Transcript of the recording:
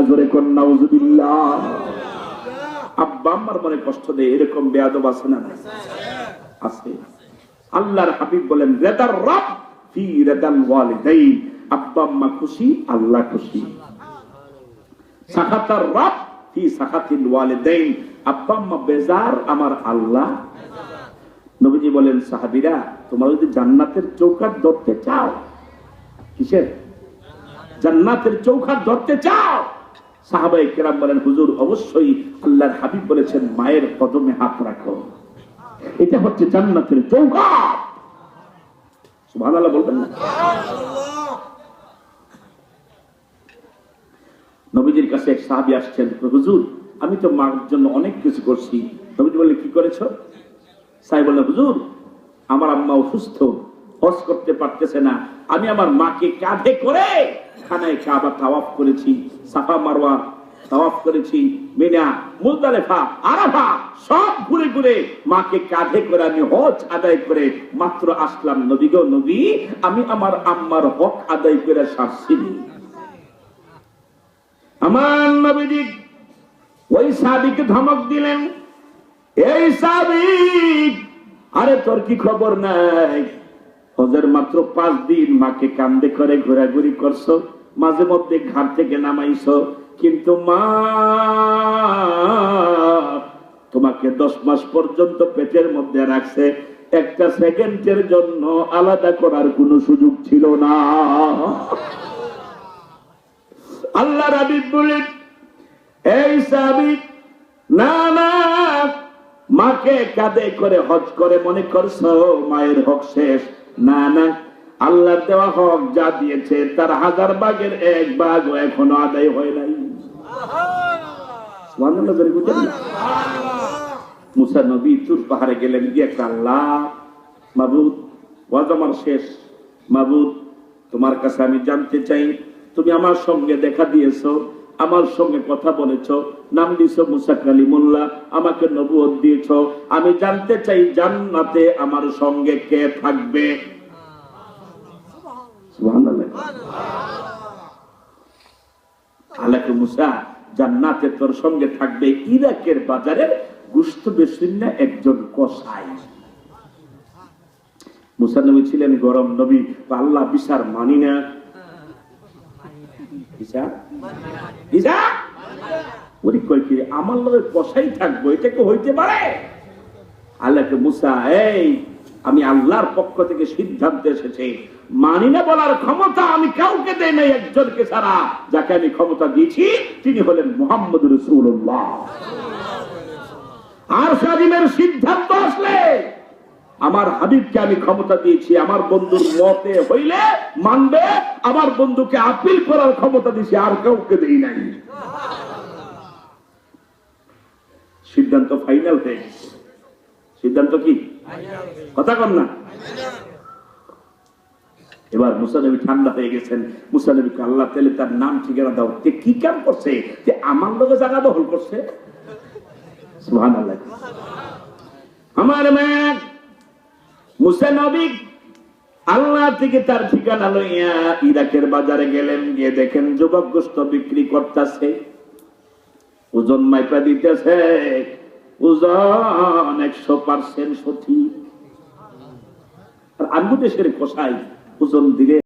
না জোরে আব্বা আম্মার মনে কষ্ট দেয়, এরকম বেয়াদব আছে না আছে। আল্লাহর হাবিব বলেন, রেদার রব ফি রেদাল আব্বা আম্মা খুশি, আল্লাহ খুশি। সাখাতার রব ফি সাখাতিল ওয়ালিদাইন। আব্বা আম্মা বেজার, আমার আল্লাহ। নবীজি বলেন, সাহাবীরা, তোমরা যদি জান্নাতের চৌকাট ধরতে চাও, কিসের? জান্নাতের চৌকাট ধরতে চাও। সাহাবাই কেরাম বলেন, হুজুর, অবশ্যই আল্লাহর হাবিব বলেছেন, মায়ের কদমে হাত রাখো। এটা হচ্ছে জান্নাতের চৌকাট সুবহানাল্লাহ, বলবেন না? নবীজির কাছে এক সাহাবী আসছেন, হুজুর, আমি তো মার জন্য অনেক কিছু করছি। নবীজি বললেন, কি করেছ? সাহেব বললেন, হুজুর, আমার আম্মা অসুস্থ। হজ করতে পারতেছে না। আমি আমার মাকে কাঁধে করে খানায় কাবা তাওয়াফ করেছি, সাফা মারওয়া তাওয়াফ করেছি, মিনা মুজদালিফা আরাফা, সব ঘুরে ঘুরে মাকে কাঁধে করে আমি হজ আদায় করে মাত্র আসলাম নবী গো নবী, আমি আমার আম্মার হক আদায় করে আমার নবীজি ওই সাদিকে ধমক দিলেন, এই সাবিক আরে তোর কি খবর নাই? হজের মাত্র পাঁচ দিন মাকে কান্দে করে, ঘোরাঘুরি করছ, মাঝে মধ্যে ঘাট থেকে নামাইছো, কিন্তু মা, তোমাকে দশ মাস পর্যন্ত পেটের মধ্যে রাখছে। একটা সেকেন্ডের জন্য আলাদা করার কোনো সুযোগ ছিল না। আল্লাহ রাবিব বলেন, এই সাবিক না না, মাকে কাঁধে করে হজ করে মনে করছ, মায়ের হক শেষ। না না। আল্লাহ দেওয়া হক যা দিয়েছে, তার হাজার ভাগের এক ভাগ এখনও আদায় হয় নাই? মুসা নবী পাহাড়ে গেলেন একটা আল্লাহ, মাবুদ শেষ। মাবুদ, তোমার কাছে আমি জানতে চাই, তুমি আমার সঙ্গে দেখা দিয়েছ। আমার সঙ্গে কথা বলেছ, নাম দিছো মুসা কালিমুল্লাহ, আমাকে নবুয়ত দিয়েছ। আমি জানতে চাই জান্নাতে আমার সঙ্গে কে থাকবে। আলাকে মুসা জান্নাতে তোর সঙ্গে থাকবে ইরাকের বাজারে গুস্ত একজন কসাই। মুসা নবী ছিলেন গরম নবী আল্লাহ বিচার মানি না। বিচার ওরে কই কি আমার লগে কসাই থাকব, এটা কি হইতে পারে? আল্লাহকে মুসা, এই, আমি আল্লাহর পক্ষ থেকে সিদ্ধান্ত এসেছে। মানি না বলার ক্ষমতা আমি কাউকে দেই নাই একজনকে ছাড়া। যাকে আমি ক্ষমতা দিয়েছি, তিনি হলেন মোহাম্মদ রসুল্লাহ আর সাজিমের সিদ্ধান্ত আসলে। আমার হাবিবকে আমি ক্ষমতা দিয়েছি, আমার বন্ধুর মতে হইলে মানবে, আমার বন্ধুকে আপিল করার ক্ষমতা দিয়েছি, আর কাউকে দেই নাই। সিদ্ধান্ত ফাইনাল হয়ে সিদ্ধান্ত কি? কথা কন না। এবার মুসানবী ঠান্ডা হয়ে গেছেন। মুসানবীকে আল্লাহ তেলে তার নাম ঠিকানা দাও। তে কি কাম করছে? যে আমার লোকে জায়গা দখল করছে? আমার মেয়ে মুসা নবী আল্লাহ থেকে তার ঠিকানা লইয়া ইরাকের বাজারে গেলেন, গিয়ে দেখেন যুবক গোস্ত বিক্রি করতেছে। ওজন মাইপা দিতেছে। ওজন একশো পার্সেন্ট সঠিক। আর আঙ্গু দেশের কষাই ওজন দিলে